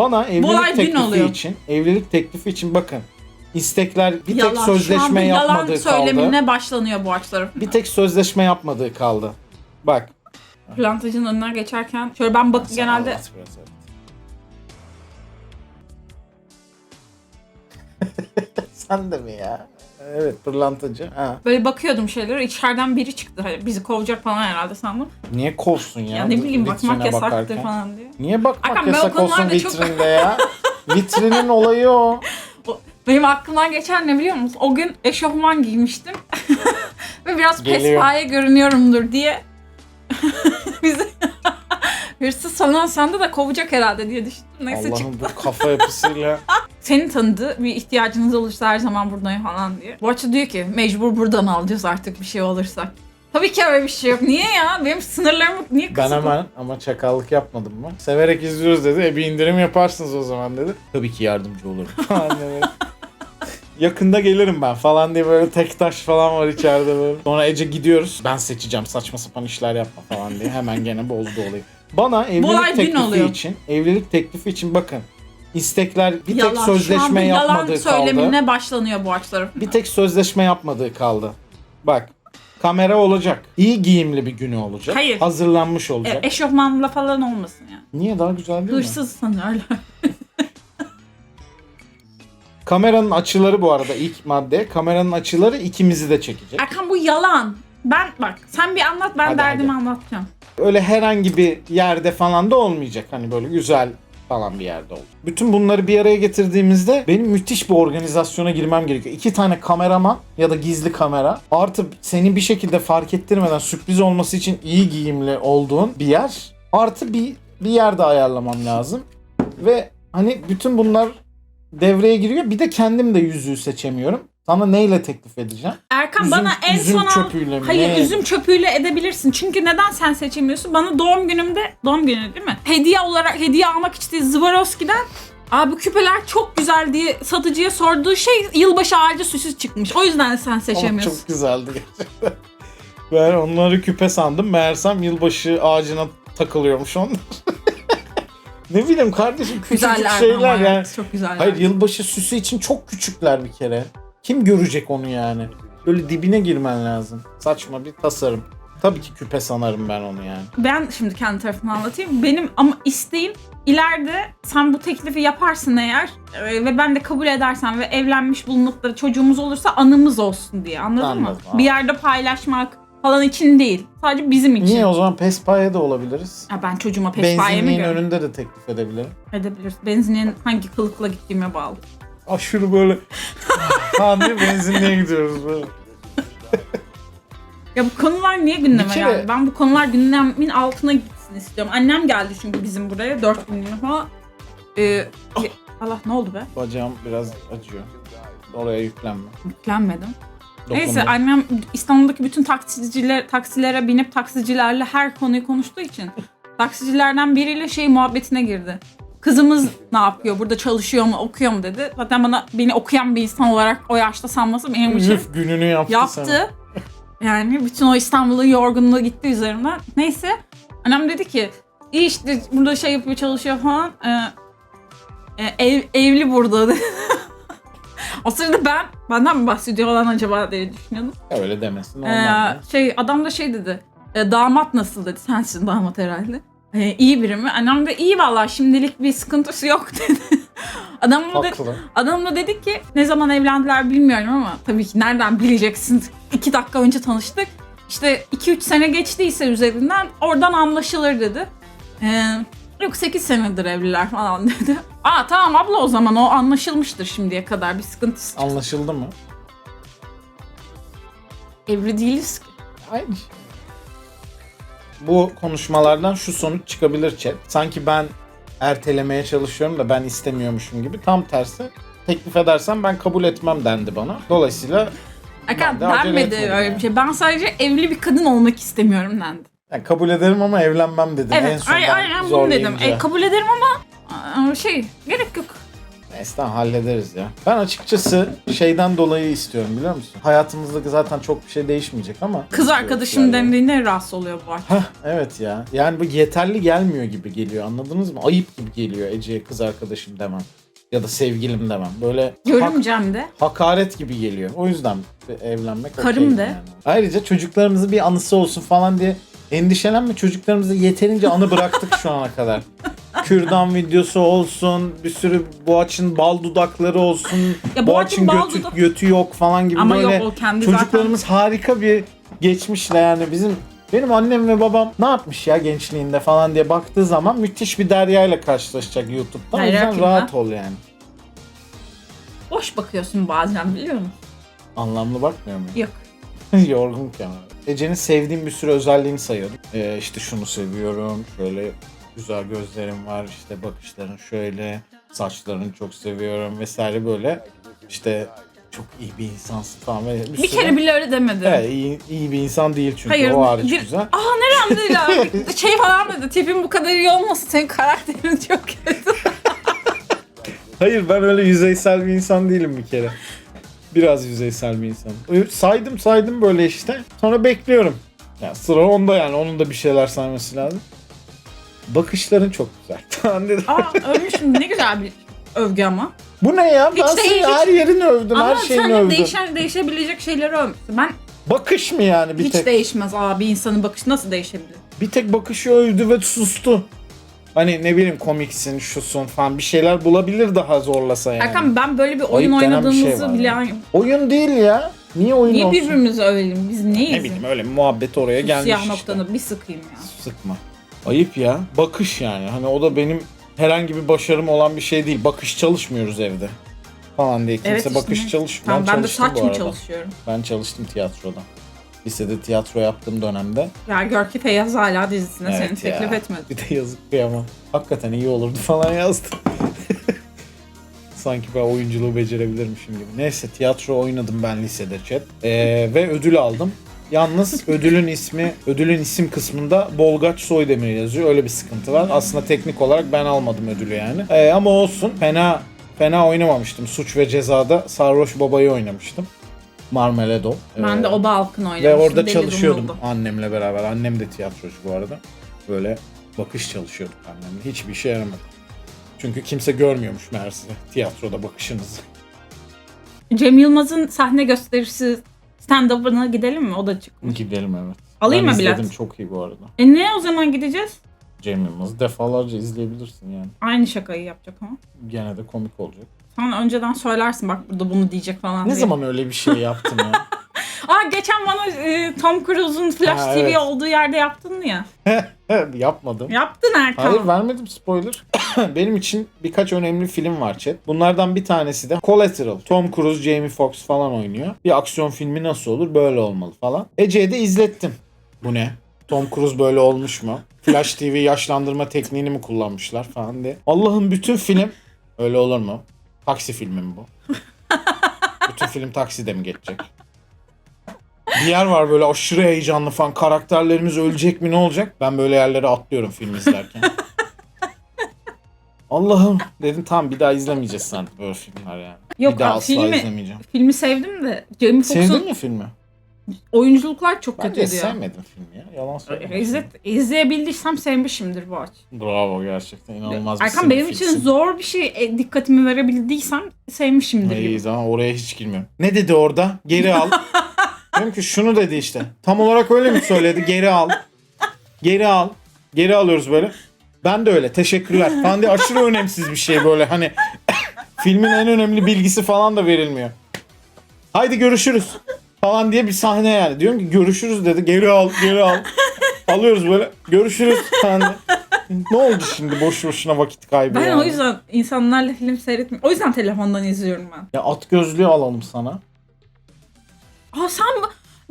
Bana evlilik teklifi oluyor. için, evlilik teklifi için bakın. istekler bir tek Yalan. An sözleşme bir yalan yapmadığı söylemine kaldı. başlanıyor bu aç tarafından. Bir tek sözleşme yapmadığı kaldı. Bak. Plantacının önünden geçerken şöyle ben bak genelde Anlat biraz, evet. Sen de mi ya? Evet pırlantacı. Ha. böyle bakıyordum şeylere içeriden biri çıktı. Hani bizi kovacak falan herhalde sandım. Niye kovsun ya? Ya, ne bileyim vitrine bakmak yasaktır bakarken? falan diye. Niye bakmak Hakan, yasak olsun konularda çok- vitrinde ya? Vitrinin olayı o. O- Benim aklımdan geçen ne biliyor musun? O gün eşofman giymiştim. Ve biraz Geliyor. pespaye görünüyorumdur diye. Hırsız sanan sandı da kovacak herhalde diye düşündüm. Neyse çıktı. Allah'ım bu kafa yapısıyla. Seni tanıdı. Bir ihtiyacınız olursa her zaman buradayım falan diye. Boğaçı diyor ki mecbur buradan alacağız artık bir şey olursa. Tabii ki öyle bir şey yok. Niye ya? Benim sınırlarımı niye Ben kısıtlı? hemen ama çakallık yapmadım mı? Severek izliyoruz dedi. E bir indirim yaparsınız o zaman dedi. Tabii ki yardımcı olurum falan dedi. Yakında gelirim ben falan diye böyle tek taş falan var içeride böyle. Sonra Ece gidiyoruz. Ben seçeceğim saçma sapan işler yapma falan diye. Hemen gene bozdu olayı. Bana evlilik dün teklifi oluyor. için, evlilik teklifi için bakın. istekler bir Yalan. tek Şu an sözleşme yalan yapmadığı kaldı. söylemine başlanıyor bu aç tarafından. Bir tek sözleşme yapmadığı kaldı. Bak kamera olacak. İyi giyimli bir günü olacak. Hayır. Hazırlanmış E, olacak. eşofmanla falan olmasın yani. Niye daha güzel değil mi? Hırsız sanıyorlar. Kameranın açıları bu arada ilk madde. Kameranın açıları ikimizi de çekecek. Erkan bu yalan. Ben bak sen bir anlat ben Hadi, derdimi hadi. anlatacağım. Öyle herhangi bir yerde falan da olmayacak. Hani böyle güzel falan bir yerde olacak. Bütün bunları bir araya getirdiğimizde benim müthiş bir organizasyona girmem gerekiyor. İki tane kameraman ya da gizli kamera artı seni bir şekilde fark ettirmeden sürpriz olması için iyi giyimli olduğun bir yer artı bir bir yerde ayarlamam lazım. Ve hani bütün bunlar devreye giriyor. Bir de kendim de yüzüğü seçemiyorum. Sana neyle teklif edeceğim? Erkan Üzüm- bana en üzüm son al... çöpüyle mi? Hayır Ne? üzüm çöpüyle edebilirsin. Çünkü neden sen seçemiyorsun? Bana doğum günümde, doğum günü değil mi? Hediye olarak hediye almak için Swarovski'den Abi küpeler çok güzel diye satıcıya sorduğu şey yılbaşı ağacı süsü çıkmış. O yüzden sen Ama seçemiyorsun. çok güzeldi gerçekten. Ben onları küpe sandım. Meğersem yılbaşı ağacına takılıyormuş onlar. ne bileyim kardeşim küçücük Güzeller şeyler ama yani. evet, Çok güzeller. Hayır yılbaşı süsü için çok küçükler bir kere. Kim görecek onu yani? Böyle dibine girmen lazım. Saçma bir tasarım. Tabii ki küpe sanarım ben onu yani. Ben şimdi kendi tarafımı anlatayım. Benim ama isteğim ileride sen bu teklifi yaparsın eğer e, ve ben de kabul edersem ve evlenmiş bulunup da çocuğumuz olursa anımız olsun diye anladın mı? Anladım, anladım. Bir yerde paylaşmak falan için değil. Sadece bizim için. Niye o zaman Pespa'ya da olabiliriz. Ya ben çocuğuma peşpaye mi Benzinliğin görüyorum? önünde de teklif edebilirim. Edebiliriz. Benzinin hangi kılıkla gittiğime bağlı. Aşırı böyle falan diye benzinliğe gidiyoruz böyle. Ya bu konular niye gündeme Bir kere- geldi? Ben bu konular gündemin altına gitsin istiyorum. Annem geldi çünkü bizim buraya dört günlüğüne falan. Ee, Allah ne oldu be? Bacağım biraz acıyor. Oraya yüklenme. Yüklenmedim. Neyse Dokundum. annem İstanbul'daki bütün taksiciler taksilere binip taksicilerle her konuyu konuştuğu için taksicilerden biriyle şey muhabbetine girdi. Kızımız ne yapıyor? Burada çalışıyor mu, okuyor mu dedi. Zaten bana beni okuyan bir insan olarak o yaşta sanması benim için Üf gününü yaptı, sana. yaptı. Yani bütün o İstanbul'un yorgunluğu gitti üzerimden. Neyse annem dedi ki iyi işte burada şey yapıyor çalışıyor falan. Ee, e, ev, evli burada dedi. o sırada ben benden mi bahsediyor olan acaba diye düşünüyordum. Öyle demesin. Ee, şey adam da şey dedi. E, damat nasıl dedi. Sensin damat herhalde. E, iyi biri mi? Annem de iyi vallahi şimdilik bir sıkıntısı yok dedi. Adam da, Haklı. adam da dedi ki ne zaman evlendiler bilmiyorum ama tabii ki nereden bileceksiniz. İki dakika önce tanıştık. İşte 2-3 sene geçtiyse üzerinden oradan anlaşılır dedi. Ee, yok 8 senedir evliler falan dedi. Aa tamam abla o zaman o anlaşılmıştır şimdiye kadar bir sıkıntısı. Anlaşıldı mı? Evli değiliz ki. Aynı şey. Bu konuşmalardan şu sonuç çıkabilir chat. Sanki ben ertelemeye çalışıyorum da ben istemiyormuşum gibi. Tam tersi. Teklif edersen ben kabul etmem dendi bana. Dolayısıyla Erkan Ben de acele denmedi etmedim öyle yani. bir şey. Ben sadece evli bir kadın olmak istemiyorum dendi. yani kabul ederim ama evlenmem dedim. en Evet son ay, ben aynen bunu dedim. zorlayınca. E, kabul ederim ama aa, şey gerek yok. Neyse tamam hallederiz ya. Ben açıkçası şeyden dolayı istiyorum biliyor musun? Hayatımızda zaten çok bir şey değişmeyecek ama. Kız arkadaşım dendiğinde rahatsız oluyor bu Heh, evet ya. Yani bu yeterli gelmiyor gibi geliyor anladınız mı? Ayıp gibi geliyor Ece'ye kız arkadaşım demem. Ya da sevgilim demem. Böyle hak- Görümcem de. hakaret gibi geliyor. O yüzden evlenmek Karım okey de. yani. Ayrıca çocuklarımızın bir anısı olsun falan diye endişelenme. Çocuklarımıza yeterince anı bıraktık şu ana kadar. Kürdan videosu olsun, bir sürü Boğaç'ın bal dudakları olsun, Ya Boğaç'ın bal götü, dudak- götü yok falan gibi Ama böyle yok o kendi çocuklarımız harika bir geçmişle yani bizim benim annem ve babam ne yapmış ya gençliğinde falan diye baktığı zaman müthiş bir deryayla karşılaşacak YouTube'da. O yüzden Derya rahat kimden? ol yani. zaten boş bakıyorsun bazen biliyor musun? Anlamlı bakmıyor muyum? Yok. Yorgun ama. Ece'nin sevdiğim bir sürü özelliğini sayıyordum. Ee, işte şunu seviyorum, şöyle güzel gözlerim var, işte bakışların şöyle, saçlarını çok seviyorum vesaire böyle. İşte çok iyi bir insansın falan. Bir, Bir kere bile öyle demedi. Evet, iyi, iyi bir insan değil çünkü Hayır, o hariç bir- güzel. Aa nerem değil abi. Şey falan dedi. Tipin bu kadar iyi olmasın. Senin karakterin çok kötü. Hayır ben öyle yüzeysel bir insan değilim bir kere. Biraz yüzeysel bir insan. Saydım saydım böyle işte. Sonra bekliyorum. Ya sıra onda yani onun da bir şeyler sayması lazım. Bakışların çok güzel. Tamam dedim. Aa ölmüşüm. Ne güzel bir övgü ama. Bu ne ya? Ben Hiç senin değil, her yerini övdüm, ama her şeyini sen de övdüm. değişen, değişebilecek şeyleri övmüşsün. Ben Bakış mı yani bir hiç tek? değişmez. Aa bir insanın bakışı nasıl değişebilir? Bir tek bakışı övdü ve sustu. Hani ne bileyim komiksin, şusun falan bir şeyler bulabilir daha zorlasa yani. Erkan ben böyle bir oyun Ayıp denen bir şey oynadığımızı var. Oyun değil ya. Niye oyun Niye olsun? birbirimizi övelim? Biz neyiz? Ne bileyim öyle muhabbet oraya gelmiş Siyah işte. noktanı bir sıkayım ya. Sıkma. Ayıp ya. Bakış yani. Hani o da benim herhangi bir başarım olan bir şey değil. Bakış çalışmıyoruz evde. Falan diye kimse Evet işte. bakış çalışmıyor. Tamam ben de çalıştım saç mı çalışıyorum? Ben çalıştım tiyatroda. Lisede tiyatro yaptığım dönemde. Ya gör ki Feyyaz hala dizisine seni Evet ya. teklif etmedi. Bir de yazık kıyamam. Hakikaten iyi olurdu falan yazdım. Sanki ben oyunculuğu becerebilirmişim gibi. Neyse tiyatro oynadım ben lisede chat. Ee, ve ödül aldım. Yalnız ödülün ismi, ödülün isim kısmında Bolgaç Soydemir yazıyor. Öyle bir sıkıntı var. Aslında teknik olarak ben almadım ödülü yani. Ee, ama olsun. Fena fena oynamamıştım. Suç ve Ceza'da Sarhoş Babayı oynamıştım. Marmeladov. Ben Ee, de Oba Halkın oynamıştım. ve orada Deli çalışıyordum Dumrul'da. annemle beraber. Annem de tiyatrocu bu arada. Böyle bakış çalışıyorduk annemle. Hiçbir işe yaramadı. Çünkü kimse görmüyormuş meğerse tiyatroda bakışınızı. Cem Yılmaz'ın sahne gösterisi stand-up'ına gidelim mi? O da çıkmış. Gidelim evet. Alayım ben mı bilet? izledim çok iyi bu arada. E ne o zaman gideceğiz? Cem Yılmaz'ı defalarca izleyebilirsin yani. Aynı şakayı yapacak ama. Gene de komik olacak. Sen önceden söylersin bak burada bunu diyecek falan Ne diye. zaman öyle bir şey yaptım ya? Aa geçen bana e, Tom Cruise'un Flash Ha, TV evet. olduğu yerde yaptın ya. Yapmadım. Yaptın Erkan. Hayır vermedim spoiler. Benim için birkaç önemli film var chat. Bunlardan bir tanesi de Collateral. Tom Cruise, Jamie Foxx falan oynuyor. Bir aksiyon filmi nasıl olur? Böyle olmalı falan. Ece'ye de izlettim. Bu ne? Tom Cruise böyle olmuş mu? Flash TV yaşlandırma tekniğini mi kullanmışlar falan diye. Allah'ım bütün film öyle olur mu? Taksi filmi mi bu? bütün film takside mi geçecek? Bir yer var böyle aşırı heyecanlı falan. Karakterlerimiz ölecek mi ne olacak? Ben böyle yerlere atlıyorum film izlerken. Allah'ım dedim tamam bir daha izlemeyeceğiz sen böyle filmler yani. Yok bir daha abi, asla filmi- izlemeyeceğim. Filmi sevdim de Jamie Sevdin Foxx'un mi filmi? oyunculuklar çok Ben de kötüydü ya. sevmedim filmi ya. Yalan söylüyorum. İzlet, izleyebildiysem sevmişimdir bu aç. Bravo gerçekten inanılmaz bir Erkan benim sinefilsin. için zor bir şey e, dikkatimi verebildiysem sevmişimdir İyi gibi. zaman oraya hiç girmiyorum. Ne dedi orada? Geri al. Dedim ki şunu dedi işte. Tam olarak öyle mi söyledi? Geri al. Geri al. Geri alıyoruz böyle. Ben de öyle. Teşekkürler. Falan diye aşırı önemsiz bir şey böyle. Hani filmin en önemli bilgisi falan da verilmiyor. Haydi görüşürüz. Falan diye bir sahne yani. Diyorum ki görüşürüz dedi. Geri al, geri al. Alıyoruz böyle. Görüşürüz falan diye. Ne oldu şimdi boş boşuna vakit kaybı Ben yani. o yüzden insanlarla film seyretmiyorum. O yüzden telefondan izliyorum ben. Ya at gözlüğü alalım sana. Aa sen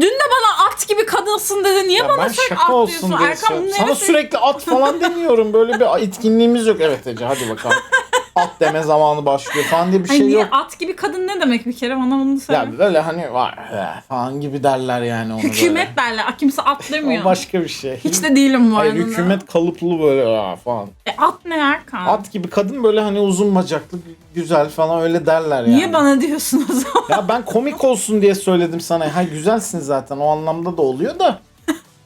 dün de bana at gibi kadınsın dedi. Niye bana ben sürekli şaka at olsun diyorsun? diye Erkan söylüyorum. bunun Sana neresi? sürekli at falan demiyorum. Böyle bir etkinliğimiz yok. Evet Ece hadi bakalım. At deme zamanı başlıyor falan diye bir Ay şey niye yok. at gibi kadın ne demek bir kere bana bunu söyle. Ya böyle hani var "He" falan gibi derler yani onu Hükümet böyle. derler. Kimse at demiyor. O başka bir şey. Hiç de değilim bu Hayır, arada. hükümet kalıplı böyle "Aa" falan. E, at ne Erkan? At gibi kadın böyle hani uzun bacaklı güzel falan öyle derler yani. Niye bana diyorsun o zaman? Ya ben komik olsun diye söyledim sana. Ha güzelsin zaten o anlamda da oluyor da.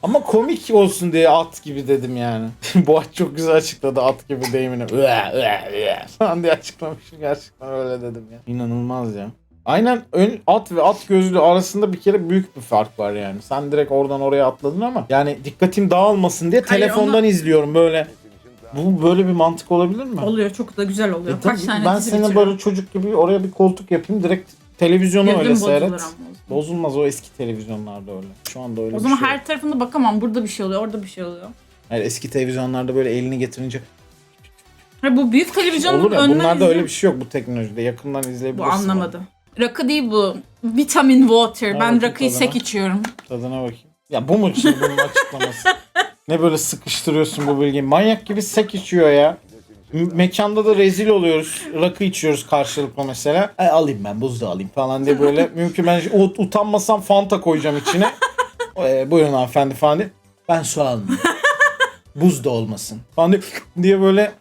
Ama komik olsun diye at gibi dedim yani. Boğaç çok güzel açıkladı at gibi deyimini. Üe, üe, üe falan diye açıklamışım. Gerçekten öyle dedim ya. İnanılmaz ya. Aynen ön, at ve at gözlü arasında bir kere büyük bir fark var yani. Sen direkt oradan oraya atladın ama yani dikkatim dağılmasın diye Hayır, telefondan onu- izliyorum böyle. Bu böyle bir mantık olabilir mi? Oluyor çok da güzel oluyor. E Kaç tabii, tane ben dizi seni böyle çocuk gibi oraya bir koltuk yapayım direkt televizyonu Gözüm öyle bozulur seyret. ama. Bozulmaz o eski televizyonlarda öyle. Şu anda öyle O bir zaman şey her yok. tarafında bakamam. Burada bir şey oluyor, orada bir şey oluyor. Yani eski televizyonlarda böyle elini getirince Ha, bu büyük televizyonun olur ya önünden bunlarda öyle izleyip- bir şey yok bu teknolojide. Yakından Bu izleyebilirsin. anlamadım. Rakı değil bu. Vitamin water. Al ben bakayım rakıyı tadına. sek içiyorum. Tadına bakayım. Ya bu mu şimdi bunun açıklaması? ne böyle sıkıştırıyorsun bu bilgiyi? Manyak gibi sek içiyor ya. Mekanda da rezil oluyoruz. Rakı içiyoruz karşılıklı mesela. Ay alayım ben buz da alayım falan diye böyle mümkün ben ut- utanmasam Fanta koyacağım içine. e, buyurun hanımefendi falan diye. Ben su almıyorum. buz da olmasın falan diye, diye böyle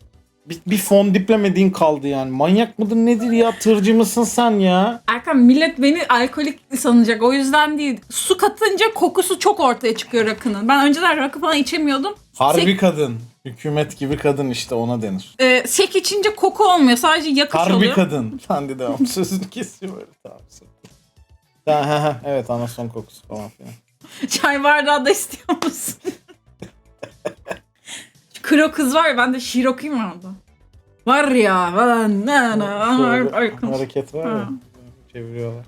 bir, bir fon diplemediğin kaldı yani. Manyak mıdır nedir ya? Tırcı mısın sen ya? Erkan millet beni alkolik sanacak. O yüzden değil. Su katınca kokusu çok ortaya çıkıyor rakının. Ben önceden rakı falan içemiyordum. Harbi Sek, kadın. Hükümet gibi kadın işte ona denir. e, sek içince koku olmuyor. Sadece yakış Harbi oluyor. kadın. Dedi devam. Sözünü kesiyor böyle. Tamam. Ha, ha, ha. Evet anason kokusu falan filan. Çay bardağı da istiyor musun? Şu Kro kız var ya ben de şiir okuyayım mı orada? Var ya falan ne ne Şöyle bir hareket var ya. Ha. Çeviriyorlar.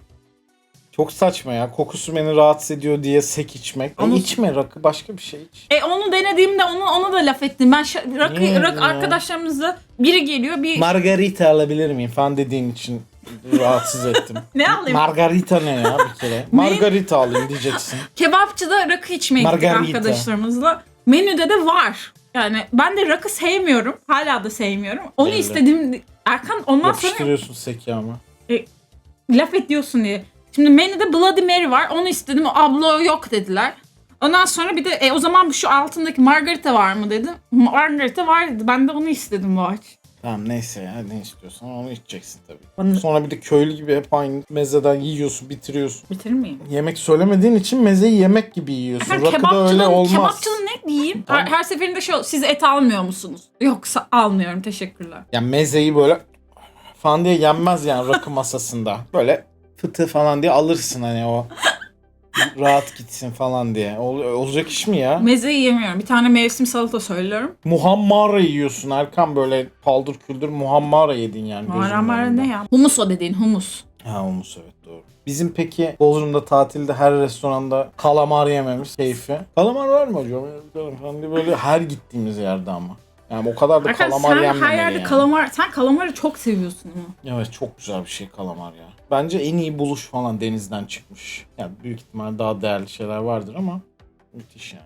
Çok saçma ya. Kokusu beni rahatsız ediyor diye sek içmek. E Ama- içme rakı başka bir şey iç. E onu denediğimde onu ona da laf ettim. Ben şa- rakı, Niye rakı ya? arkadaşlarımızla biri geliyor bir Margarita alabilir miyim falan dediğin için rahatsız ettim. ne alayım? Margarita ne ya bir kere? Margarita alayım diyeceksin. Kebapçıda rakı içmeye gittik Margarita. arkadaşlarımızla. Menüde de var. Yani ben de rakı sevmiyorum. Hala da sevmiyorum. Onu Belli. istedim. Erkan ondan sonra Yapıştırıyorsun seki ama. laf ediyorsun diye. Şimdi menüde Bloody Mary var. Onu istedim. Abla yok dediler. Ondan sonra bir de e, o zaman şu altındaki Margarita var mı dedim. Margarita var dedi. Ben de onu istedim bu aç. Tamam neyse ya ne istiyorsan onu içeceksin tabii. Bana- Sonra bir de köylü gibi hep aynı mezeden yiyorsun bitiriyorsun. Bitirir miyim? Yemek söylemediğin için mezeyi yemek gibi yiyorsun. Efendim, Rakıda öyle olmaz. kebapçının ne diyeyim? Her, her seferinde şu siz et almıyor musunuz? Yoksa almıyorum teşekkürler. Yani mezeyi böyle falan diye yenmez yani rakı masasında. Böyle fıtı falan diye alırsın hani o rahat gitsin falan diye. Ol- olacak iş mi ya? Mezeyi yemiyorum. Bir tane mevsim salata söylüyorum. Muhammara yiyorsun Erkan böyle paldır küldür muhammara yedin yani. gözümün Mara mara önünde. ne ya? Humus o dediğin humus. Ha humus evet doğru. Bizim peki Bodrum'da tatilde her restoranda kalamar yememiz keyfi. Kalamar var mı hocam? Diye böyle her gittiğimiz yerde ama. Yani o kadar da Arkadaş kalamar sen yenmemeli her yerde yani. kalamar, sen kalamarı çok seviyorsun ama. Evet çok güzel bir şey kalamar ya. Bence en iyi buluş falan denizden çıkmış. Yani büyük ihtimal daha değerli şeyler vardır ama müthiş yani.